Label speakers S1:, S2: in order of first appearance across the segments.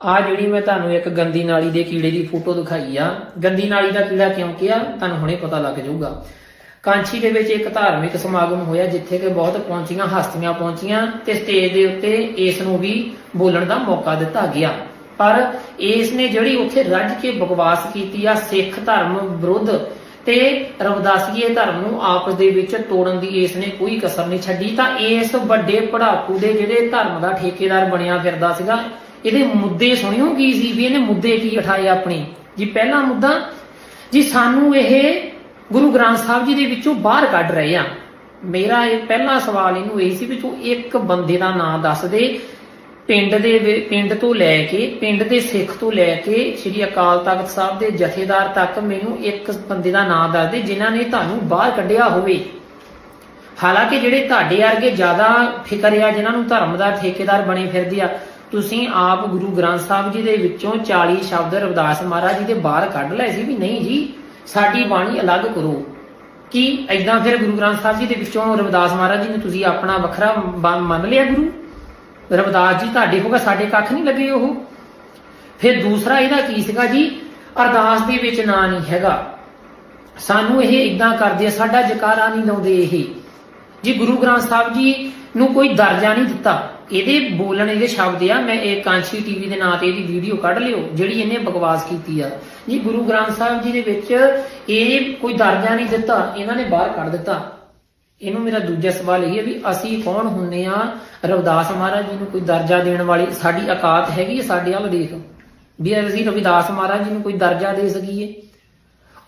S1: ਆ ਜਿਹੜੀ ਮੈਂ ਤੁਹਾਨੂੰ ਇੱਕ ਗੰਦੀ ਨਾਲੀ ਦੇ ਕੀੜੇ ਦੀ ਫੋਟੋ ਦਿਖਾਈ ਆ, ਗੰਦੀ ਨਾਲੀ ਦਾ ਕੀੜਾ ਕਿਉਂ ਕਿਹਾ? ਤੁਹਾਨੂੰ ਹੁਣੇ ਪਤਾ ਲੱਗ ਜਾਊਗਾ। ਕਾਂਚੀ ਦੇ ਵਿੱਚ ਇੱਕ ਧਾਰਮਿਕ ਸਮਾਗਮ ਹੋਇਆ ਜਿੱਥੇ ਕਿ ਬਹੁਤ ਪਹੁੰਚੀਆਂ, ਹਸਤੀਆਂ ਪਹੁੰਚੀਆਂ ਤੇ ਸਟੇਜ ਦੇ ਉੱਤੇ ਇਸ ਨੂੰ ਵੀ ਬੋਲਣ ਦਾ ਮੌਕਾ ਦਿੱਤਾ ਗਿਆ। ਪਰ ਇਸ ਨੇ ਜਿਹੜੀ ਉੱਥੇ ਰੱਜ ਕੇ ਬਕਵਾਸ ਕੀਤੀ ਆ, ਸਿੱਖ ਧਰਮ ਵਿਰੁੱਧ ਤੇ ਰਵਦਾਸੀਏ ਧਰਮ ਨੂੰ ਆਪਸ ਦੇ ਵਿੱਚ ਤੋੜਨ ਦੀ ਇਸ ਨੇ ਕੋਈ ਕਸਰ ਨਹੀਂ ਛੱਡੀ, ਤਾਂ ਇਸ ਵੱਡੇ ਪੜਾਕੂ ਦੇ ਜਿਹੜੇ ਧਰਮ ਦਾ ਠੇਕੇਦਾਰ ਬਣਿਆ ਫਿਰਦਾ ਸੀਗਾ ਇਹਦੇ ਮੁੱਦੇ ਸੁਣਿਓ ਕੀ ਸੀ ਵੀ ਇਹਨੇ ਮੁੱਦੇ ਕੀ ਉਠਾਏ ਆਪਣੇ। ਜੀ ਪਹਿਲਾ ਮੁੱਦਾ, ਜੀ ਸਾਨੂੰ ਇਹ ਗੁਰੂ ਗ੍ਰੰਥ ਸਾਹਿਬ ਜੀ ਦੇ ਵਿੱਚੋਂ ਬਾਹਰ ਕੱਢ ਰਹੇ ਆ। ਮੇਰਾ ਇਹ ਪਹਿਲਾ ਸਵਾਲ ਇਹਨੂੰ ਇਹ ਸੀ ਵੀ ਤੂੰ ਇੱਕ ਬੰਦੇ ਦਾ ਨਾਮ ਦੱਸ ਦੇ, ਪਿੰਡ ਦੇ ਪਿੰਡ ਤੋਂ ਲੈ ਕੇ, ਪਿੰਡ ਦੇ ਸਿੱਖ ਤੋਂ ਲੈ ਕੇ ਸ੍ਰੀ ਅਕਾਲ ਤਖਤ ਸਾਹਿਬ ਦੇ ਜਥੇਦਾਰ ਤੱਕ ਮੈਨੂੰ ਇੱਕ ਬੰਦੇ ਦਾ ਨਾਮ ਦੱਸ ਦੇ ਜਿਨ੍ਹਾਂ ਨੇ ਤੁਹਾਨੂੰ ਬਾਹਰ ਕੱਢਿਆ ਹੋਵੇ। ਹਾਲਾਂਕਿ ਜਿਹੜੇ ਤੁਹਾਡੇ ਵਰਗੇ ਜ਼ਿਆਦਾ ਫਿਕਰ ਆ, ਜਿਨ੍ਹਾਂ ਨੂੰ ਧਰਮ ਦਾ ਠੇਕੇਦਾਰ ਬਣੇ ਫਿਰਦੇ ਆ ਤੁਸੀਂ ਆਪ ਗੁਰੂ ਗ੍ਰੰਥ ਸਾਹਿਬ ਜੀ ਦੇ ਵਿੱਚੋਂ 40 ਸ਼ਬਦ ਰਵਿਦਾਸ ਮਹਾਰਾਜ ਜੀ ਦੇ ਬਾਹਰ ਕੱਢ ਲਏ ਸੀ ਵੀ ਨਹੀਂ ਜੀ, ਸਾਡੀ ਬਾਣੀ ਅਲੱਗ ਕਰੋ। ਕਿ ਐਦਾਂ ਫਿਰ ਗੁਰੂ ਗ੍ਰੰਥ ਸਾਹਿਬ ਜੀ ਦੇ ਵਿੱਚੋਂ ਰਵਿਦਾਸ ਮਹਾਰਾਜ ਜੀ ਨੂੰ ਤੁਸੀਂ ਆਪਣਾ ਵੱਖਰਾ ਮੰਨ ਲਿਆ ਗੁਰੂ? ਰਵਿਦਾਸ ਜੀ ਤੁਹਾਡੇ ਹੋਗਾ ਸਾਡੇ ਕੱਖ ਨਹੀਂ ਲੱਗੇ ਉਹ। ਫਿਰ ਦੂਸਰਾ ਇਹਦਾ ਕੀ ਸੀਗਾ ਜੀ? ਅਰਦਾਸ ਦੇ ਵਿੱਚ ਨਾਂ ਨਹੀਂ ਹੈਗਾ। ਸਾਨੂੰ ਇਹ ਇਦਾਂ ਕਰਦੇ ਆ, ਸਾਡਾ ਜਕਾਰਾ ਨਹੀਂ ਲਾਉਂਦੇ ਇਹ। ਜੀ ਗੁਰੂ ਗ੍ਰੰਥ ਸਾਹਿਬ ਜੀ ਨੂੰ ਕੋਈ ਦਰਜਾ ਨਹੀਂ ਦਿੱਤਾ ਇਹਦੇ ਬੋਲਣ ਇਹਦੇ ਸ਼ਬਦ ਆ, ਮੈਂ ਇਹ ਕਾਂਚੀ ਟੀਵੀ ਦੇ ਨਾਂ ਤੇ ਇਹਦੀ ਵੀਡੀਓ ਕੱਢ ਲਿਓ, ਜਿਹੜੀ ਇਹਨੇ ਬਕਵਾਸ ਕੀਤੀ ਆ। ਜੀ, ਗੁਰੂ ਗ੍ਰੰਥ ਸਾਹਿਬ ਜੀ ਦੇ ਵਿੱਚ ਇਹ ਕੋਈ ਦਰਜਾ ਨਹੀਂ ਦਿੱਤਾ, ਇਹਨਾਂ ਨੇ ਬਾਹਰ ਕੱਢ ਦਿੱਤਾ। ਇਹਨੂੰ ਮੇਰਾ ਦੂਜਾ ਸਵਾਲ ਇਹ ਹੈ ਵੀ ਅਸੀਂ ਕੌਣ ਹੁੰਨੇ ਆ? ਰਵਿਦਾਸ ਮਹਾਰਾਜ ਜੀ ਨੂੰ ਕੋਈ ਦਰਜਾ ਦੇਣ ਵਾਲੀ ਸਾਡੀ ਔਕਾਤ ਹੈਗੀ ਹੈ ਸਾਡੇ ਵੱਲ ਦੇਖ। ਵੀ ਅਸੀਂ ਰਵਿਦਾਸ ਮਹਾਰਾਜ ਜੀ ਨੂੰ ਕੋਈ ਦਰਜਾ ਦੇ ਸਕੀਏ।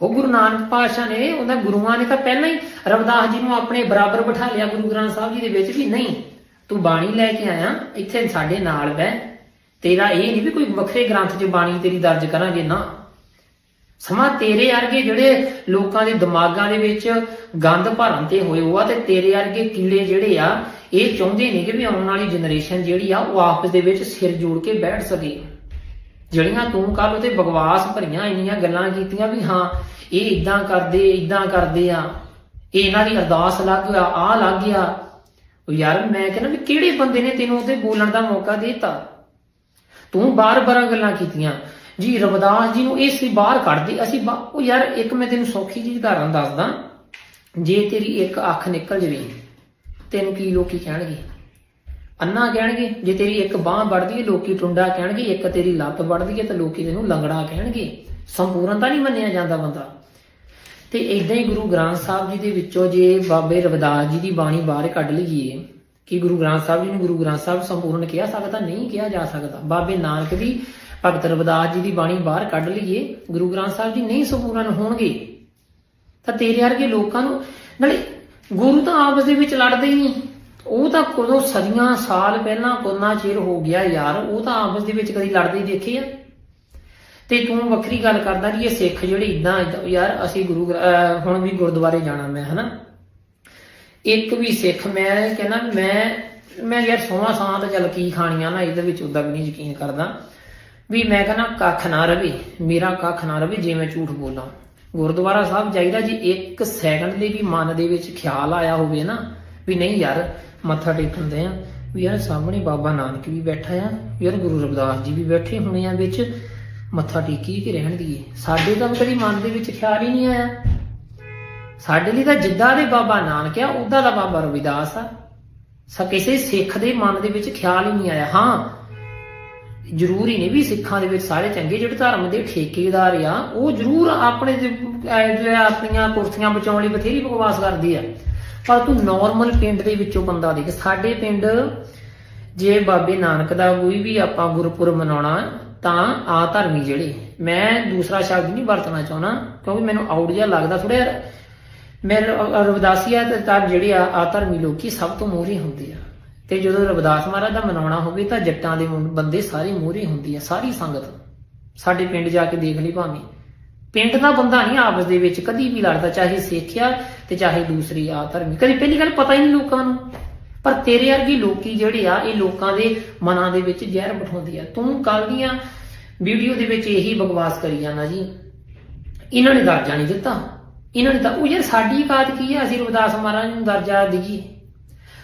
S1: ਉਹ ਗੁਰੂ ਨਾਨਕ ਪਾਤਸ਼ਾਹ ਨੇ ਉਹਨਾਂ ਗੁਰੂਆਂ ਨੇ ਤਾਂ ਪਹਿਲਾਂ ਹੀ ਰਵਿਦਾਸ ਜੀ ਨੂੰ ਆਪਣੇ ਬਰਾਬਰ ਬਿਠਾ ਲਿਆ ਗੁਰੂ ਗ੍ਰੰਥ ਸਾਹਿਬ ਜੀ ਦੇ ਵਿੱਚ ਵੀ ਨਹੀਂ। ਤੂੰ ਬਾਣੀ ਲੈ ਕੇ ਆਇਆ, ਇੱਥੇ ਸਾਡੇ ਨਾਲ ਬਹਿ। ਤੇਰਾ ਇਹ ਨਹੀਂ ਵੀ ਕੋਈ ਵੱਖਰੇ ਗ੍ਰੰਥ 'ਚ ਬਾਣੀ ਤੇਰੀ ਦਰਜ ਕਰਾਂਗੇ, ਨਾ। ਸਮਾਂ ਤੇਰੇ ਵਰਗੇ ਜਿਹੜੇ ਲੋਕਾਂ ਦੇ ਦਿਮਾਗਾਂ ਦੇ ਵਿੱਚ ਗੰਦ ਭਰਨ ਤੇ ਹੋਏ ਉਹ ਆ ਤੇ ਤੇਰੇ ਵਰਗੇ ਕਿੱਲੇ ਜਿਹੜੇ ਆ, ਇਹ ਚਾਹੁੰਦੇ ਨੇ ਕਿ ਵੀ ਆਉਣ ਵਾਲੀ ਜਨਰੇਸ਼ਨ ਜਿਹੜੀ ਆ, ਉਹ ਆਪਸ ਦੇ ਵਿੱਚ ਸਿਰ ਜੋੜ ਕੇ ਬੈਠ ਸਕੇ। ਜਿਹੜੀਆਂ ਤੂੰ ਕੱਲ ਉਹਤੇ ਬਗਵਾਸ ਭਰੀਆਂ, ਇੰਨੀਆਂ ਗੱਲਾਂ ਕੀਤੀਆਂ ਵੀ ਹਾਂ, ਇਹ ਇਦਾਂ ਕਰਦੇ ਇਦਾਂ ਕਰਦੇ ਆ। ਇਹ ਇਹਨਾਂ ਦੀ ਅਰਦਾਸ ਲੱਗ ਗਿਆ ਆ ਲੱਗ ਗਿਆ ਉਹ ਯਾਰ ਮੈਂ ਕਹਿੰਦਾ ਵੀ ਕਿਹੜੇ ਬੰਦੇ ਨੇ ਤੈਨੂੰ ਉਹਤੇ ਬੋਲਣ ਦਾ ਮੌਕਾ ਦਿੱਤਾ? ਤੂੰ ਬਾਰ-ਬਾਰ ਗੱਲਾਂ ਕੀਤੀਆਂ। ਜੀ ਰਵਿਦਾਸ ਜੀ ਨੂੰ ਇਹ ਸੀ ਬਾਹਰ ਕੱਢਦੇ ਅਸੀਂ ਬਾ- ਉਹ ਯਾਰ ਇੱਕ ਮੈਂ ਤੈਨੂੰ ਸੌਖੀ ਜੀ ਉਦਾਹਰਨ ਦੱਸਦਾ। ਜੇ ਤੇਰੀ ਇੱਕ ਅੱਖ ਨਿਕਲ ਜਵੇ, ਤੈਨੂੰ ਕੀ ਲੋਕੀ ਕਹਿਣਗੇ? ਅੰਨਾ ਕਹਿਣਗੇ। ਜੇ ਤੇਰੀ ਇੱਕ ਬਾਹ ਵੱਢਦੀ ਹੈ, ਲੋਕੀ ਟੁੰਡਾ ਕਹਿਣਗੇ। ਇੱਕ ਤੇਰੀ ਲੱਤ ਵੱਢਦੀ ਹੈ, ਤਾਂ ਲੋਕੀ ਤੈਨੂੰ ਲੰਗੜਾ ਕਹਿਣਗੇ। ਸੰਪੂਰਨ ਤਾਂ ਨਹੀਂ ਮੰਨਿਆ ਜਾਂਦਾ ਬੰਦਾ। ਤੇ ਇਦਾਂ ਹੀ ਗੁਰੂ ਗ੍ਰੰਥ ਸਾਹਿਬ ਜੀ ਦੇ ਵਿੱਚੋਂ ਜੇ ਬਾਬੇ ਰਵਿਦਾਸ ਜੀ ਦੀ ਬਾਣੀ ਬਾਹਰ ਕੱਢ ਲਈਏ, ਕਿ ਗੁਰੂ ਗ੍ਰੰਥ ਸਾਹਿਬ ਜੀ ਨੂੰ ਗੁਰੂ ਗ੍ਰੰਥ ਸਾਹਿਬ ਸੰਪੂਰਨ ਕਿਹਾ ਸਕਦਾ, ਨਹੀਂ ਕਿਹਾ ਜਾ ਸਕਦਾ। ਬਾਬੇ ਨਾਨਕ ਦੀ, ਭਗਤ ਰਵਿਦਾਸ ਜੀ ਦੀ ਬਾਣੀ ਬਾਹਰ ਕੱਢ ਲਈਏ, ਗੁਰੂ ਗ੍ਰੰਥ ਸਾਹਿਬ ਜੀ ਨਹੀਂ ਸੰਪੂਰਨ ਹੋਣਗੇ। ਤਾਂ ਤੇਰੇ ਵਰਗੇ ਲੋਕਾਂ ਨੂੰ, ਨਾਲੇ ਗੁਰੂ ਤਾਂ ਆਪਸ ਦੇ ਵਿੱਚ ਲੜਦੇ ਹੀ ਨਹੀਂ। ਉਹ ਤਾਂ ਕਦੋਂ ਸਦੀਆਂ ਸਾਲ ਪਹਿਲਾਂ, ਕੋਨਾ ਚਿਰ ਹੋ ਗਿਆ ਯਾਰ, ਉਹ ਤਾਂ ਆਪਸ ਦੇ ਵਿੱਚ ਕਦੀ ਲੜਦੇ ਦੇਖੇ ਆ। ਤੇ ਤੂੰ ਵੱਖਰੀ ਗੱਲ ਕਰਦਾ ਜੀ ਇਹ ਸਿੱਖ ਜਿਹੜੇ ਇਦਾਂ ਯਾਰ ਅਸੀਂ ਗੁਰੂ ਹੁਣ ਵੀ ਗੁਰਦੁਆਰੇ ਜਾਣਾ ਮੈਂ, ਹਨਾ? ਇੱਕ ਵੀ ਸਿੱਖ, ਮੈਂ ਕਹਿੰਦਾ ਮੈਂ ਮੈਂ ਯਾਰ ਸੋਹਾਂ ਸਾਂ ਤਾਂ ਚੱਲ ਕੀ ਖਾਣੀਆਂ ਨਾ, ਇਹਦੇ ਵਿੱਚ ਉਦਾਂ ਵੀ ਨਹੀਂ ਯਕੀਨ ਕਰਦਾ। ਵੀ ਮੈਂ ਕਹਿੰਦਾ ਕੱਖ ਨਾ ਰਵੇ, ਮੇਰਾ ਕੱਖ ਨਾ ਰਵੇ ਜੇ ਮੈਂ ਝੂਠ ਬੋਲਾਂ। ਗੁਰਦੁਆਰਾ ਸਾਹਿਬ ਜਾਈਦਾ ਜੀ ਇੱਕ ਸੈਕਿੰਡ ਦੇ ਵੀ ਮਨ ਦੇ ਵਿੱਚ ਖਿਆਲ ਆਇਆ ਹੋਵੇ ਨਾ, ਵੀ ਨਹੀਂ ਯਾਰ ਮੱਥਾ ਟੇਕਣ ਦੇ ਆ। ਵੀ ਯਾਰ ਸਾਹਮਣੇ ਬਾਬਾ ਨਾਨਕ ਵੀ ਬੈਠਾ ਆ, ਯਾਰ ਗੁਰੂ ਰਵਿਦਾਸ ਜੀ ਵੀ ਬੈਠੇ ਹੋਣੇ ਆ ਵਿੱਚ। ਮੱਥਾ ਟੇਕੀ ਕੇ ਰਹਿਣ ਦੀਏ। ਸਾਡੇ ਤਾਂ ਕਦੀ ਮਨ ਦੇ ਵਿੱਚ ਖਿਆਲ ਹੀ ਨਹੀਂ ਆਇਆ। ਸਾਡੇ ਲਈ ਤਾਂ ਜਿੱਦਾਂ ਦੇ ਬਾਬਾ ਨਾਨਕ ਆ ਉਦਾਂ ਦਾ ਬਾਬਾ ਰਵਿਦਾਸ ਆ। ਸਾ ਕਿਸੇ ਸਿੱਖ ਦੇ ਮਨ ਦੇ ਵਿੱਚ ਖਿਆਲ ਹੀ ਨਹੀਂ ਆਇਆ। ਹਾਂ, ਜ਼ਰੂਰੀ ਨਹੀਂ ਵੀ ਸਿੱਖਾਂ ਦੇ ਵਿੱਚ ਸਾਰੇ ਚੰਗੇ, ਜਿਹੜੇ ਧਰਮ ਦੇ ਠੇਕੇਦਾਰ ਆ, ਉਹ ਜ਼ਰੂਰ ਆਪਣੇ ਜੇ- ਆਪਣੀਆਂ ਕੁਰਸੀਆਂ ਬਚਾਉਣ ਲਈ ਬਥੇਰੀ ਬਕਵਾਸ ਕਰਦੇ ਆ। ਪਰ ਤੂੰ ਨਾਰਮਲ ਪਿੰਡ ਦੇ ਵਿੱਚੋਂ ਬੰਦਾ ਦੇਖ। ਸਾਡੇ ਪਿੰਡ ਜੇ ਬਾਬੇ ਨਾਨਕ ਦਾ ਕੋਈ ਵੀ ਆਪਾਂ ਗੁਰਪੁਰਬ ਮਨਾਉਣਾ ਤਾਂ ਆ ਧਰਮੀ ਜਿਹੜੇ। ਮੈਂ ਦੂਸਰਾ ਸ਼ਬਦ ਨਹੀਂ ਵਰਤਣਾ ਚਾਹੁੰਦਾ, ਕਿਉਂਕਿ ਮੈਨੂੰ ਆਊਟ ਜਿਹਾ ਲੱਗਦਾ ਥੋੜਾ ਯਾਰ ਮੈਂ ਰ- ਰਵਿਦਾਸੀਆ ਤੇ ਤਾਂ ਜਿਹੜੇ ਆ ਆ ਧਰਮੀ ਲੋਕੀ ਸਭ ਤੋਂ ਮੂਹਰੇ ਹੁੰਦੇ ਆ। ਤੇ ਜਦੋਂ ਰਵਿਦਾਸ ਮਹਾਰਾਜ ਦਾ ਮਨਾਉਣਾ ਹੋਵੇ ਤਾਂ ਜੱਟਾਂ ਦੇ ਬੰਦੇ ਸਾਰੇ ਮੂਹਰੇ ਹੁੰਦੇ ਆ, ਸਾਰੀ ਸੰਗਤ। ਸਾਡੇ ਪਿੰਡ ਜਾ ਕੇ ਦੇਖ ਲਈ ਭਾਵੇਂ। ਪਿੰਡ ਦਾ ਬੰਦਾ ਨਹੀਂ ਆਪਸ ਦੇ ਵਿੱਚ ਕਦੀ ਵੀ ਲੜਦਾ, ਚਾਹੇ ਸਿੱਖਿਆ ਤੇ ਚਾਹੇ ਦੂਸਰੀ ਆ ਧਰਮੀ। ਕਦੀ ਪਹਿਲੀ ਗੱਲ ਪਤਾ ਹੀ ਨਹੀਂ ਲੋਕਾਂ ਨੂੰ। ਪਰ ਤੇਰੇ ਵਰਗੀ ਲੋਕੀ ਜਿਹੜੇ ਆ, ਇਹ ਲੋਕਾਂ ਦੇ ਮਨਾਂ ਦੇ ਵਿੱਚ ਜ਼ਹਿਰ ਬਿਠਾਉਂਦੇ ਆ। ਤੂੰ ਕੱਲ ਦੀਆਂ ਵੀਡੀਓ ਦੇ ਵਿੱਚ ਇਹੀ ਬਕਵਾਸ ਕਰੀ ਜਾਂਦਾ ਜੀ। ਇਹਨਾਂ ਨੇ ਦਰਜਾ ਨਹੀਂ ਦਿੱਤਾ। ਇਹਨਾਂ ਨੇ ਤਾਂ, ਉਹ ਯਾਰ ਸਾਡੀ ਬਾਤ ਕੀ ਆ? ਅਸੀਂ ਰਵਿਦਾਸ ਮਹਾਰਾਜ ਨੂੰ ਦਰਜਾ ਦਈਏ।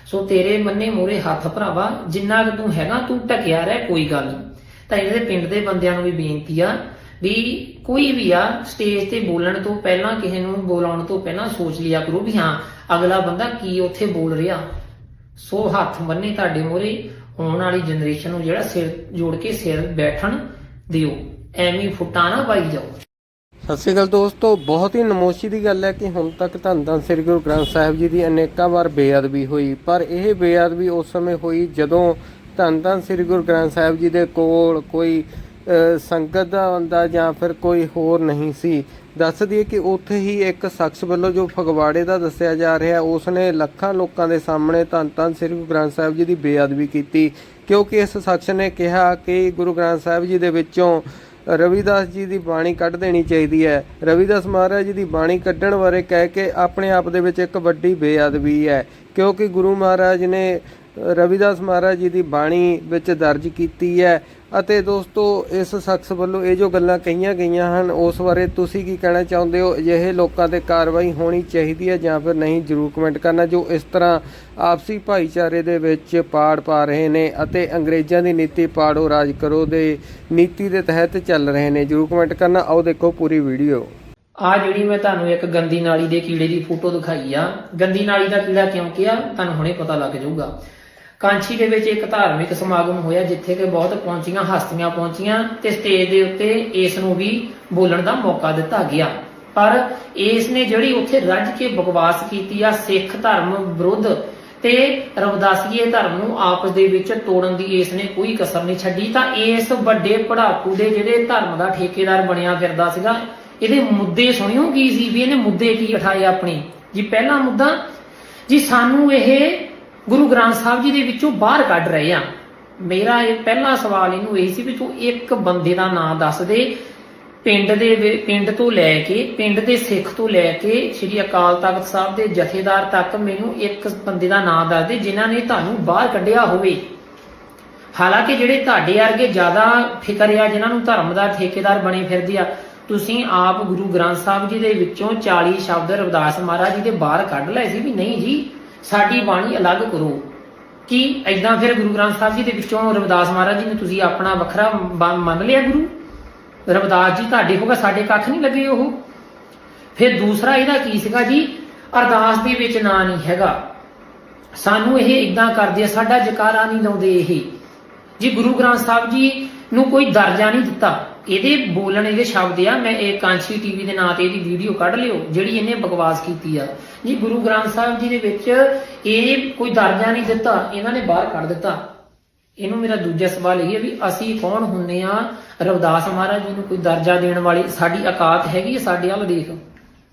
S1: ਸੋ ਤੇਰੇ ਮੰਨੇ ਮੋਰੇ ਹੱਥ ਭਰਾਵਾ, ਜਿੰਨਾ ਕਿ ਤੂੰ ਹੈਗਾ, ਤੂੰ ਟਕਿਆ ਰਹਿ, ਕੋਈ ਗੱਲ ਨਹੀਂ। ਤਾਂ ਇਹਦੇ ਪਿੰਡ ਦੇ ਬੰਦਿਆਂ ਨੂੰ ਵੀ ਬੇਨਤੀ ਆ ਵੀ ਕੋਈ ਵੀ ਆ, ਸਟੇਜ ਤੇ ਬੋਲਣ ਤੋਂ ਪਹਿਲਾਂ, ਕਿਸੇ ਨੂੰ ਬੁਲਾਉਣ ਤੋਂ ਪਹਿਲਾਂ ਸੋਚ ਲਿਆ ਕਰੋ ਵੀ ਹਾਂ, ਅਗਲਾ ਬੰਦਾ ਕੀ ਉੱਥੇ ਬੋਲ ਰਿਹਾ। ਸੋ ਹੱਥ ਬੰਨੇ ਤੁਹਾਡੇ ਮੋਰੇ ਆਉਣ ਵਾਲੀ ਜਨਰੇਸ਼ਨ ਨੂੰ ਜਿਹੜਾ ਸਿਰ ਜੋੜ ਕੇ ਸਿਰ ਬੈਠਣ ਦਿਓ। ਐਵੇਂ ਹੀ ਨਾ ਪਾਈ ਜਾਓ।
S2: ਸਤਿ ਸ਼੍ਰੀ ਅਕਾਲ ਦੋਸਤੋ, ਬਹੁਤ ਹੀ ਨਮੋਸ਼ੀ ਦੀ ਗੱਲ ਹੈ ਕਿ ਹੁਣ ਤੱਕ ਧੰਨ ਧੰਨ ਸ੍ਰੀ ਗੁਰੂ ਗ੍ਰੰਥ ਸਾਹਿਬ ਜੀ ਦੀ ਅਨੇਕਾਂ ਵਾਰ ਬੇਅਦਬੀ ਹੋਈ। ਪਰ ਇਹ ਬੇਅਦਬੀ ਉਸ ਸਮੇਂ ਹੋਈ ਜਦੋਂ ਧੰਨ ਧੰਨ ਸ੍ਰੀ ਗੁਰੂ ਗ੍ਰੰਥ ਸਾਹਿਬ ਜੀ ਦੇ ਕੋਲ ਕੋਈ ਸੰਗਤ ਦਾ ਬੰਦਾ ਜਾਂ ਫਿਰ ਕੋਈ ਹੋਰ ਨਹੀਂ ਸੀ। ਦੱਸ ਦਈਏ ਕਿ ਉੱਥੇ ਹੀ ਇੱਕ ਸ਼ਖਸ ਵੱਲੋਂ ਜੋ ਫਗਵਾੜੇ ਦਾ ਦੱਸਿਆ ਜਾ ਰਿਹਾ ਉਸ ਨੇ ਲੱਖਾਂ ਲੋਕਾਂ ਦੇ ਸਾਹਮਣੇ ਧੰਨ ਧੰਨ ਸ੍ਰੀ ਗੁਰੂ ਗ੍ਰੰਥ ਸਾਹਿਬ ਜੀ ਦੀ ਬੇਅਦਬੀ ਕੀਤੀ। ਕਿਉਂਕਿ ਇਸ ਸ਼ਖਸ ਨੇ ਕਿਹਾ ਕਿ ਗੁਰੂ ਗ੍ਰੰਥ ਸਾਹਿਬ ਜੀ ਦੇ ਵਿੱਚੋਂ ਰਵਿਦਾਸ ਜੀ ਦੀ ਬਾਣੀ ਕੱਢ ਦੇਣੀ ਚਾਹੀਦੀ ਹੈ। ਰਵਿਦਾਸ ਮਹਾਰਾਜ ਜੀ ਦੀ ਬਾਣੀ ਕੱਢਣ ਬਾਰੇ ਕਹਿ ਕੇ ਆਪਣੇ ਆਪ ਦੇ ਵਿੱਚ ਇੱਕ ਵੱਡੀ ਬੇਅਦਬੀ ਹੈ। ਕਿਉਂਕਿ ਗੁਰੂ ਮਹਾਰਾਜ ਨੇ ਰਵਿਦਾਸ ਮਹਾਰਾਜ ਜੀ ਦੀ ਬਾਣੀ ਵਿੱਚ ਦਰਜ ਕੀਤੀ ਹੈ। ਅਤੇ ਦੋਸਤੋ, ਇਸ ਸ਼ਖਸ ਵੱਲੋਂ ਇਹ ਜੋ ਗੱਲਾਂ ਕਹੀਆਂ ਗਈਆਂ ਹਨ, ਉਸ ਬਾਰੇ ਤੁਸੀਂ ਕੀ ਕਹਿਣਾ ਚਾਹੁੰਦੇ ਹੋ? ਅਜਿਹੇ ਲੋਕਾਂ ਤੇ ਕਾਰਵਾਈ ਹੋਣੀ ਚਾਹੀਦੀ ਹੈ ਜਾਂ ਫਿਰ ਨਹੀਂ? ਜਰੂਰ ਕਮੈਂਟ ਕਰਨਾ, ਜੋ ਇਸ ਤਰ੍ਹਾਂ ਆਪਸੀ ਭਾਈਚਾਰੇ ਦੇ ਵਿੱਚ ਪਾੜ ਪਾ ਰਹੇ ਨੇ ਅਤੇ ਅੰਗਰੇਜ਼ਾਂ ਦੀ ਨੀਤੀ ਪਾੜੋ ਰਾਜ ਕਰੋ ਦੇ ਨੀਤੀ ਦੇ ਤਹਿਤ ਚੱਲ ਰਹੇ ਨੇ। ਜਰੂਰ ਕਮੈਂਟ ਕਰਨਾ। ਆਓ ਦੇਖੋ ਪੂਰੀ ਵੀਡੀਓ
S1: ਆ ਜਿਹੜੀ ਮੈਂ ਤੁਹਾਨੂੰ ਇੱਕ ਗੰਦੀ ਨਾਲੀ ਦੇ ਕੀੜੇ ਦੀ ਫੋਟੋ ਦਿਖਾਈ ਆ। ਗੰਦੀ ਨਾਲੀ ਦਾ ਕੀੜਾ ਕਿਉਂ ਕਿਹਾ? ਤੁਹਾਨੂੰ ਹੁਣੇ ਪਤਾ ਲੱਗ ਜਾਊਗਾ। ਕਾਂਛੀ ਦੇ ਵਿੱਚ ਇੱਕ ਧਾਰਮਿਕ ਸਮਾਗਮ ਹੋਇਆ ਜਿੱਥੇ ਕਿ ਬਹੁਤ ਪਹੁੰਚੀਆਂ, ਹਸਤੀਆਂ ਪਹੁੰਚੀਆਂ ਤੇ ਸਟੇਜ ਦੇ ਉੱਤੇ ਇਸ ਨੂੰ ਵੀ ਬੋਲਣ ਦਾ ਮੌਕਾ ਦਿੱਤਾ ਗਿਆ। ਪਰ ਇਸ ਨੇ ਜਿਹੜੀ ਉੱਥੇ ਰੱਜ ਕੇ ਬਕਵਾਸ ਕੀਤੀ ਆ, ਸਿੱਖ ਧਰਮ ਵਿਰੁੱਧ ਤੇ ਰਵਿਦਾਸੀਏ ਧਰਮ ਨੂੰ ਆਪਸ ਦੇ ਵਿੱਚ ਤੋੜਨ ਦੀ ਇਸ ਨੇ ਕੋਈ ਕਸਰ ਨਹੀਂ ਛੱਡੀ, ਤਾਂ ਇਸ ਵੱਡੇ ਪੜਾਕੂ ਦੇ ਜਿਹੜੇ ਧਰਮ ਦਾ ਠੇਕੇਦਾਰ ਬਣਿਆ ਫਿਰਦਾ ਸੀਗਾ, ਇਹਦੇ ਮੁੱਦੇ ਸੁਣਿਓ ਕੀ ਸੀ ਵੀ ਇਹਨੇ ਮੁੱਦੇ ਕੀ ਉਠਾਏ ਆਪਣੇ? ਜੀ, ਪਹਿਲਾ ਮੁੱਦਾ, ਜੀ, ਸਾਨੂੰ ਇਹ ਗੁਰੂ ਗ੍ਰੰਥ ਸਾਹਿਬ ਜੀ ਦੇ ਵਿੱਚੋਂ ਬਾਹਰ ਕੱਢ ਰਹੇ ਆ। ਮੇਰਾ ਇਹ ਪਹਿਲਾ ਸਵਾਲ ਇਹਨੂੰ ਇਹ ਸੀ ਵੀ ਤੂੰ ਇੱਕ ਬੰਦੇ ਦਾ ਨਾਮ ਦੱਸ ਦੇ, ਪਿੰਡ ਦੇ ਪਿੰਡ ਤੋਂ ਲੈ ਕੇ, ਪਿੰਡ ਦੇ ਸਿੱਖ ਤੋਂ ਲੈ ਕੇ ਸ੍ਰੀ ਅਕਾਲ ਤਖਤ ਸਾਹਿਬ ਦੇ ਜਥੇਦਾਰ ਤੱਕ ਮੈਨੂੰ ਇੱਕ ਬੰਦੇ ਦਾ ਨਾਮ ਦੱਸ ਦੇ ਜਿਨ੍ਹਾਂ ਨੇ ਤੁਹਾਨੂੰ ਬਾਹਰ ਕੱਢਿਆ ਹੋਵੇ। ਹਾਲਾਂਕਿ ਜਿਹੜੇ ਤੁਹਾਡੇ ਵਰਗੇ ਜ਼ਿਆਦਾ ਫਿਕਰ ਆ, ਜਿਨ੍ਹਾਂ ਨੂੰ ਧਰਮ ਦਾ ਠੇਕੇਦਾਰ ਬਣੇ ਫਿਰਦੇ ਆ, ਤੁਸੀਂ ਆਪ ਗੁਰੂ ਗ੍ਰੰਥ ਸਾਹਿਬ ਜੀ ਦੇ ਵਿੱਚੋਂ 40 ਸ਼ਬਦ ਰਵਿਦਾਸ ਮਹਾਰਾਜ ਜੀ ਦੇ ਬਾਹਰ ਕੱਢ ਲਏ ਸੀ ਵੀ ਨਹੀਂ ਜੀ ਸਾਡੀ ਬਾਣੀ ਅਲੱਗ ਕਰੋ। ਕਿ ਐਦਾਂ ਫਿਰ ਗੁਰੂ ਗ੍ਰੰਥ ਸਾਹਿਬ ਜੀ ਦੇ ਵਿੱਚੋਂ ਰਵਿਦਾਸ ਮਹਾਰਾਜ ਜੀ ਨੇ ਤੁਸੀਂ ਆਪਣਾ ਵੱਖਰਾ ਮੰਨ ਲਿਆ ਗੁਰੂ? ਰਵਿਦਾਸ ਜੀ ਤੁਹਾਡੇ ਕੋਲ ਸਾਡੇ ਕੱਖ ਨਹੀਂ ਲੱਗੇ ਉਹ। ਫਿਰ ਦੂਸਰਾ ਇਹਦਾ ਕੀ ਸੀਗਾ ਜੀ? ਅਰਦਾਸ ਦੇ ਵਿੱਚ ਨਾਂ ਨਹੀਂ ਹੈਗਾ। ਸਾਨੂੰ ਇਹ ਇਦਾਂ ਕਰਦੇ ਆ, ਸਾਡਾ ਜਕਾਰਾ ਨਹੀਂ ਲਾਉਂਦੇ ਇਹ। ਜੀ ਗੁਰੂ ਗ੍ਰੰਥ ਸਾਹਿਬ ਜੀ ਨੂੰ ਕੋਈ ਦਰਜਾ ਨਹੀਂ ਦਿੱਤਾ। ਇਹਦੇ ਬੋਲਣ ਇਹਦੇ ਸ਼ਬਦ ਆ, ਮੈਂ ਇਹ ਕਾਂਚੀ ਟੀਵੀ ਦੇ ਨਾਂ ਤੇ ਇਹਦੀ ਵੀਡੀਓ ਕੱਢ ਲਿਓ, ਜਿਹੜੀ ਇਹਨੇ ਬਕਵਾਸ ਕੀਤੀ ਆ। ਜੀ, ਗੁਰੂ ਗ੍ਰੰਥ ਸਾਹਿਬ ਜੀ ਦੇ ਵਿੱਚ ਇਹ ਕੋਈ ਦਰਜਾ ਨਹੀਂ ਦਿੱਤਾ, ਇਹਨਾਂ ਨੇ ਬਾਹਰ ਕੱਢ ਦਿੱਤਾ। ਇਹਨੂੰ ਮੇਰਾ ਦੂਜਾ ਸਵਾਲ ਇਹ ਹੈ ਵੀ ਅਸੀਂ ਕੌਣ ਹੁੰਨੇ ਆ? ਰਵਿਦਾਸ ਮਹਾਰਾਜ ਜੀ ਨੂੰ ਕੋਈ ਦਰਜਾ ਦੇਣ ਵਾਲੀ ਸਾਡੀ ਔਕਾਤ ਹੈਗੀ ਹੈ ਸਾਡੇ ਵੱਲ ਦੇਖ।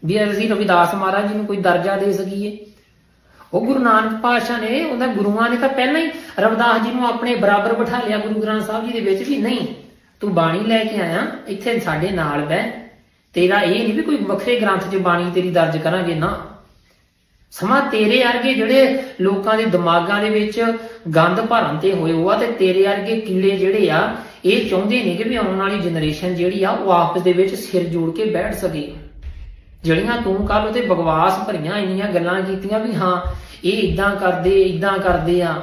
S1: ਵੀ ਅਸੀਂ ਰਵਿਦਾਸ ਮਹਾਰਾਜ ਜੀ ਨੂੰ ਕੋਈ ਦਰਜਾ ਦੇ ਸਕੀਏ। ਉਹ ਗੁਰੂ ਨਾਨਕ ਪਾਤਸ਼ਾਹ ਨੇ, ਉਹਦਾ ਗੁਰੂਆਂ ਨੇ ਤਾਂ ਪਹਿਲਾਂ ਹੀ ਰਵਿਦਾਸ ਜੀ ਨੂੰ ਆਪਣੇ ਬਰਾਬਰ ਬਿਠਾ ਲਿਆ ਗੁਰੂ ਗ੍ਰੰਥ ਸਾਹਿਬ ਜੀ ਦੇ ਵਿੱਚ ਵੀ ਨਹੀਂ। ਤੂੰ ਬਾਣੀ ਲੈ ਕੇ ਆਇਆ, ਇੱਥੇ ਸਾਡੇ ਨਾਲ ਬਹਿ। ਤੇਰਾ ਇਹ ਨਹੀਂ ਵੀ ਕੋਈ ਵੱਖਰੇ ਗ੍ਰੰਥ 'ਚ ਬਾਣੀ ਤੇਰੀ ਦਰਜ ਕਰਾਂਗੇ, ਨਾ। ਸਮਾਂ ਤੇਰੇ ਵਰਗੇ ਜਿਹੜੇ ਲੋਕਾਂ ਦੇ ਦਿਮਾਗਾਂ ਦੇ ਵਿੱਚ ਗੰਦ ਭਰਨ ਤੇ ਹੋਏ ਉਹ ਤੇ ਤੇਰੇ ਵਰਗੇ ਕੀੜੇ ਜਿਹੜੇ ਆ, ਇਹ ਚਾਹੁੰਦੇ ਨੇ ਕਿ ਵੀ ਆਉਣ ਵਾਲੀ ਜਨਰੇਸ਼ਨ ਜਿਹੜੀ ਆ, ਉਹ ਆਪਸ ਦੇ ਵਿੱਚ ਸਿਰ ਜੋੜ ਕੇ ਬੈਠ ਸਕੇ। ਜਿਹੜੀਆਂ ਤੂੰ ਕੱਲ ਉਹਦੇ ਬਗਵਾਸ ਭਰੀਆਂ, ਇੰਨੀਆਂ ਗੱਲਾਂ ਕੀਤੀਆਂ ਵੀ ਹਾਂ, ਇਹ ਇਦਾਂ ਕਰਦੇ ਇਦਾਂ ਕਰਦੇ ਆ।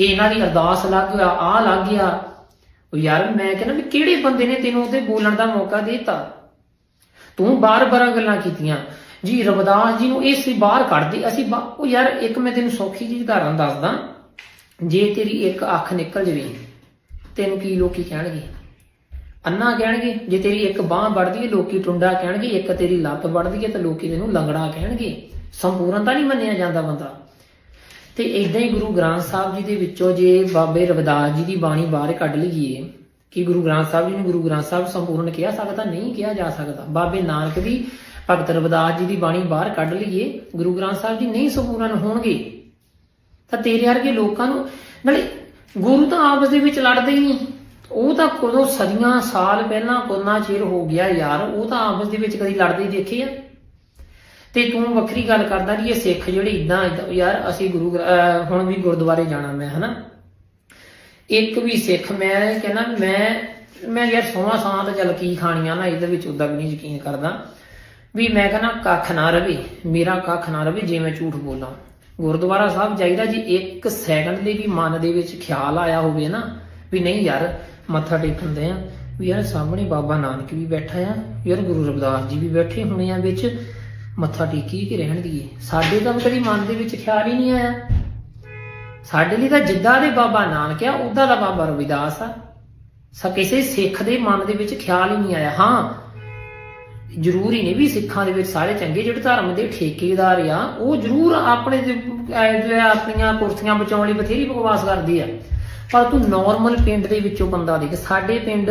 S1: ਇਹ ਇਹਨਾਂ ਦੀ ਅਰਦਾਸ ਲੱਗ ਗਿਆ ਆ ਲੱਗ ਗਿਆ ਉਹ ਯਾਰ ਮੈਂ ਕਹਿੰਦਾ ਵੀ ਕਿਹੜੇ ਬੰਦੇ ਨੇ ਤੈਨੂੰ ਉਹਦੇ ਬੋਲਣ ਦਾ ਮੌਕਾ ਦਿੱਤਾ? ਤੂੰ ਬਾਰ-ਬਾਰ ਗੱਲਾਂ ਕੀਤੀਆਂ। ਜੀ ਰਵਿਦਾਸ ਜੀ ਨੂੰ ਇਹ ਸੀ ਬਾਹਰ ਕੱਢਦੇ। ਅਸੀਂ ਬਾ- ਉਹ ਯਾਰ ਇੱਕ ਮੈਂ ਤੈਨੂੰ ਸੌਖੀ ਜੀ ਉਦਾਹਰਨ ਦੱਸਦਾ। ਜੇ ਤੇਰੀ ਇੱਕ ਅੱਖ ਨਿਕਲ ਜਵੇ, ਤੈਨੂੰ ਕੀ ਲੋਕੀ ਕਹਿਣਗੇ? ਅੰਨਾ ਕਹਿਣਗੇ। ਜੇ ਤੇਰੀ ਇੱਕ ਬਾਹ ਵੱਢਦੀ ਹੈ, ਲੋਕੀ ਟੁੰਡਾ ਕਹਿਣਗੇ। ਇੱਕ ਤੇਰੀ ਲੱਤ ਵੱਢਦੀ ਹੈ, ਤਾਂ ਲੋਕੀ ਤੈਨੂੰ ਲੰਗੜਾ ਕਹਿਣਗੇ। ਸੰਪੂਰਨ ਤਾਂ ਨਹੀਂ ਮੰਨਿਆ ਜਾਂਦਾ ਬੰਦਾ। ਤੇ ਇਦਾਂ ਹੀ ਗੁਰੂ ਗ੍ਰੰਥ ਸਾਹਿਬ ਜੀ ਦੇ ਵਿੱਚੋਂ ਜੇ ਬਾਬੇ ਰਵਿਦਾਸ ਜੀ ਦੀ ਬਾਣੀ ਬਾਹਰ ਕੱਢ ਲਈਏ, ਕਿ ਗੁਰੂ ਗ੍ਰੰਥ ਸਾਹਿਬ ਜੀ ਨੂੰ ਗੁਰੂ ਗ੍ਰੰਥ ਸਾਹਿਬ ਸੰਪੂਰਨ ਕਿਹਾ ਸਕਦਾ, ਨਹੀਂ ਕਿਹਾ ਜਾ ਸਕਦਾ। ਬਾਬੇ ਨਾਨਕ ਦੀ, ਭਗਤ ਰਵਿਦਾਸ ਜੀ ਦੀ ਬਾਣੀ ਬਾਹਰ ਕੱਢ ਲਈਏ, ਗੁਰੂ ਗ੍ਰੰਥ ਸਾਹਿਬ ਜੀ ਨਹੀਂ ਸੰਪੂਰਨ ਹੋਣਗੇ। ਤਾਂ ਤੇਰੇ ਵਰਗੇ ਲੋਕਾਂ ਨੂੰ, ਨਾਲੇ ਗੁਰੂ ਤਾਂ ਆਪਸ ਦੇ ਵਿੱਚ ਲੜਦੇ ਹੀ ਨਹੀਂ। ਉਹ ਤਾਂ ਕਦੋਂ ਸਦੀਆਂ ਸਾਲ ਪਹਿਲਾਂ, ਕੋਨਾ ਚਿਰ ਹੋ ਗਿਆ ਯਾਰ, ਉਹ ਤਾਂ ਆਪਸ ਦੇ ਵਿੱਚ ਕਦੀ ਲੜਦੇ ਦੇਖੇ ਆ। ਤੇ ਤੂੰ ਵੱਖਰੀ ਗੱਲ ਕਰਦਾ ਜੀ ਇਹ ਸਿੱਖ ਜਿਹੜੇ ਇਦਾਂ ਯਾਰ ਅਸੀਂ ਗੁਰੂ ਹੁਣ ਵੀ ਗੁਰਦੁਆਰੇ ਜਾਣਾ ਮੈਂ, ਹਨਾ? ਇੱਕ ਵੀ ਸਿੱਖ, ਮੈਂ ਕਹਿੰਦਾ ਮੈਂ ਮੈਂ ਯਾਰ ਸੋਹਾਂ ਸਾਹਾਂ ਤਾਂ ਚੱਲ ਕੀ ਖਾਣੀਆਂ ਨਾ, ਇਹਦੇ ਵਿੱਚ ਉਦਾਂ ਵੀ ਨਹੀਂ ਯਕੀਨ ਕਰਦਾ। ਵੀ ਮੈਂ ਕਹਿੰਦਾ ਕੱਖ ਨਾ ਰਵੇ, ਮੇਰਾ ਕੱਖ ਨਾ ਰਵੇ, ਜੇ ਮੈਂ ਝੂਠ ਬੋਲਾਂ। ਗੁਰਦੁਆਰਾ ਸਾਹਿਬ ਜਾਈਦਾ ਜੀ, ਇੱਕ ਸੈਕਿੰਡ ਦੇ ਵੀ ਮਨ ਦੇ ਵਿੱਚ ਖਿਆਲ ਆਇਆ ਹੋਵੇ ਨਾ, ਵੀ ਨਹੀਂ ਯਾਰ, ਮੱਥਾ ਟੇਕਣ ਦੇ ਆ। ਵੀ ਯਾਰ ਸਾਹਮਣੇ ਬਾਬਾ ਨਾਨਕ ਵੀ ਬੈਠਾ ਆ, ਯਾਰ ਗੁਰੂ ਰਵਿਦਾਸ ਜੀ ਵੀ ਬੈਠੇ ਹੋਣੇ ਆ ਵਿੱਚ। ਮੱਥਾ ਟੇਕੀ ਕਿ ਰਹਿਣ ਦੀਏ। ਸਾਡੇ ਤਾਂ ਕਦੀ ਮਨ ਦੇ ਵਿੱਚ ਖਿਆਲ ਹੀ ਨਹੀਂ ਆਇਆ। ਸਾਡੇ ਲਈ ਤਾਂ ਜਿੱਦਾਂ ਦੇ ਬਾਬਾ ਨਾਨਕ ਆ ਉਦਾਂ ਦਾ ਬਾਬਾ ਰਵਿਦਾਸ ਆ। ਸਾ ਕਿਸੇ ਸਿੱਖ ਦੇ ਮਨ ਦੇ ਵਿੱਚ ਖਿਆਲ ਹੀ ਨਹੀਂ ਆਇਆ। ਹਾਂ, ਜ਼ਰੂਰੀ ਨਹੀਂ ਵੀ ਸਿੱਖਾਂ ਦੇ ਵਿੱਚ ਸਾਰੇ ਚੰਗੇ, ਜਿਹੜੇ ਧਰਮ ਦੇ ਠੇਕੇਦਾਰ ਆ, ਉਹ ਜ਼ਰੂਰ ਆਪਣੇ ਦੇ- ਜਿਹੜੇ ਆਪਣੀਆਂ ਕੁਰਸੀਆਂ ਬਚਾਉਣ ਲਈ ਬਥੇਰੀ ਬਕਵਾਸ ਕਰਦੇ ਆ। ਪਰ ਤੂੰ ਨਾਰਮਲ ਪਿੰਡ ਦੇ ਵਿੱਚੋਂ ਬੰਦਾ ਦੇਖ। ਸਾਡੇ ਪਿੰਡ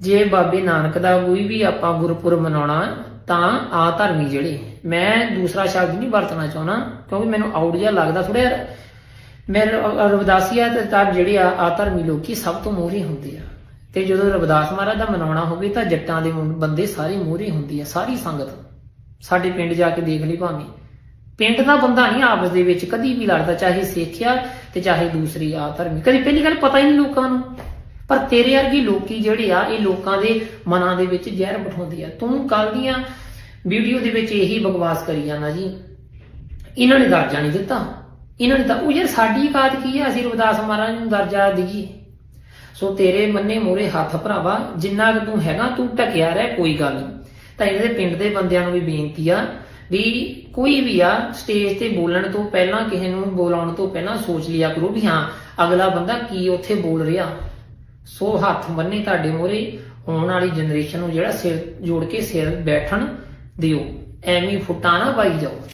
S1: ਜੇ ਬਾਬੇ ਨਾਨਕ ਦਾ ਕੋਈ ਵੀ ਆਪਾਂ ਗੁਰਪੁਰਬ ਮਨਾਉਣਾ ਤਾਂ ਆ ਧਰਮੀ ਜਿਹੜੇ। ਮੈਂ ਦੂਸਰਾ ਸ਼ਬਦ ਨਹੀਂ ਵਰਤਣਾ ਚਾਹੁੰਦਾ, ਕਿਉਂਕਿ ਮੈਨੂੰ ਆਊਟ ਜਿਹਾ ਲੱਗਦਾ ਥੋੜਾ ਮੈਂ ਰ- ਰਵਿਦਾਸੀਆ ਤੇ ਤਾਂ ਜਿਹੜੇ ਆ ਆ ਧਰਮੀ ਲੋਕੀ ਸਭ ਤੋਂ ਮੋਹਰੀ ਹੁੰਦੇ ਆ। ਤੇ ਜਦੋਂ ਰਵਿਦਾਸ ਮਹਾਰਾਜ ਦਾ ਮਨਾਉਣਾ ਹੋਵੇ ਤਾਂ ਜੱਟਾਂ ਦੇ ਬੰਦੇ ਸਾਰੇ ਮੋਹਰੇ ਹੁੰਦੀ ਆ, ਸਾਰੀ ਸੰਗਤ। ਸਾਡੇ ਪਿੰਡ ਜਾ ਕੇ ਦੇਖ ਲਈ ਭਾਵੇਂ। ਪਿੰਡ ਦਾ ਬੰਦਾ ਨਹੀਂ ਆਪਸ ਦੇ ਵਿੱਚ ਕਦੀ ਵੀ ਲੜਦਾ, ਚਾਹੇ ਸਿੱਖਿਆ ਤੇ ਚਾਹੇ ਦੂਸਰੀ ਆ ਧਰਮੀ। ਕਦੀ ਪਹਿਲੀ ਗੱਲ ਪਤਾ ਹੀ ਨਹੀਂ ਲੋਕਾਂ ਨੂੰ। ਪਰ ਤੇਰੇ ਵਰਗੀ ਲੋਕੀ ਜਿਹੜੇ ਆ, ਇਹ ਲੋਕਾਂ ਦੇ ਮਨਾਂ ਦੇ ਵਿੱਚ ਜ਼ਹਿਰ ਬਿਠਾਉਂਦੇ ਆ। ਤੂੰ ਕੱਲ ਦੀਆਂ ਵੀਡੀਓ ਦੇ ਵਿੱਚ ਇਹੀ ਬਕਵਾਸ ਕਰੀ ਜਾਂਦਾ ਜੀ। ਇਹਨਾਂ ਨੇ ਦਰਜਾ ਨਹੀਂ ਦਿੱਤਾ। ਇਹਨਾਂ ਨੇ ਤਾਂ, ਉਹ ਯਾਰ ਸਾਡੀ ਔਕਾਤ ਕੀ ਆ? ਅਸੀਂ ਰਵਿਦਾਸ ਮਹਾਰਾਜ ਨੂੰ ਦਰਜਾ ਦਈਏ। ਸੋ ਤੇਰੇ ਮੰਨੇ ਮੋਰੇ ਹੱਥ ਭਰਾਵਾ, ਜਿੰਨਾ ਕਿ ਤੂੰ ਹੈਗਾ, ਤੂੰ ਟਕਿਆ ਰਹਿ, ਕੋਈ ਗੱਲ ਨਹੀਂ। ਤਾਂ ਇਹਦੇ ਪਿੰਡ ਦੇ ਬੰਦਿਆਂ ਨੂੰ ਵੀ ਬੇਨਤੀ ਆ ਵੀ ਕੋਈ ਵੀ ਆ, ਸਟੇਜ ਤੇ ਬੋਲਣ ਤੋਂ ਪਹਿਲਾਂ, ਕਿਸੇ ਨੂੰ ਬੁਲਾਉਣ ਤੋਂ ਪਹਿਲਾਂ ਸੋਚ ਲਿਆ ਕਰੋ ਵੀ ਹਾਂ, ਅਗਲਾ ਬੰਦਾ ਕੀ ਉੱਥੇ ਬੋਲ ਰਿਹਾ। ਸੋ ਹੱਥ ਬੰਨੇ ਤੁਹਾਡੇ ਮੋਰੇ ਆਉਣ ਵਾਲੀ ਜਨਰੇਸ਼ਨ ਨੂੰ ਜਿਹੜਾ ਸਿਰ ਜੋੜ ਕੇ ਸਿਰ ਬੈਠਣ ਦਿਓ। ਐਵੇਂ ਫੁੱਟਾਂ ਨਾ ਪਾਈ ਜਾਓ।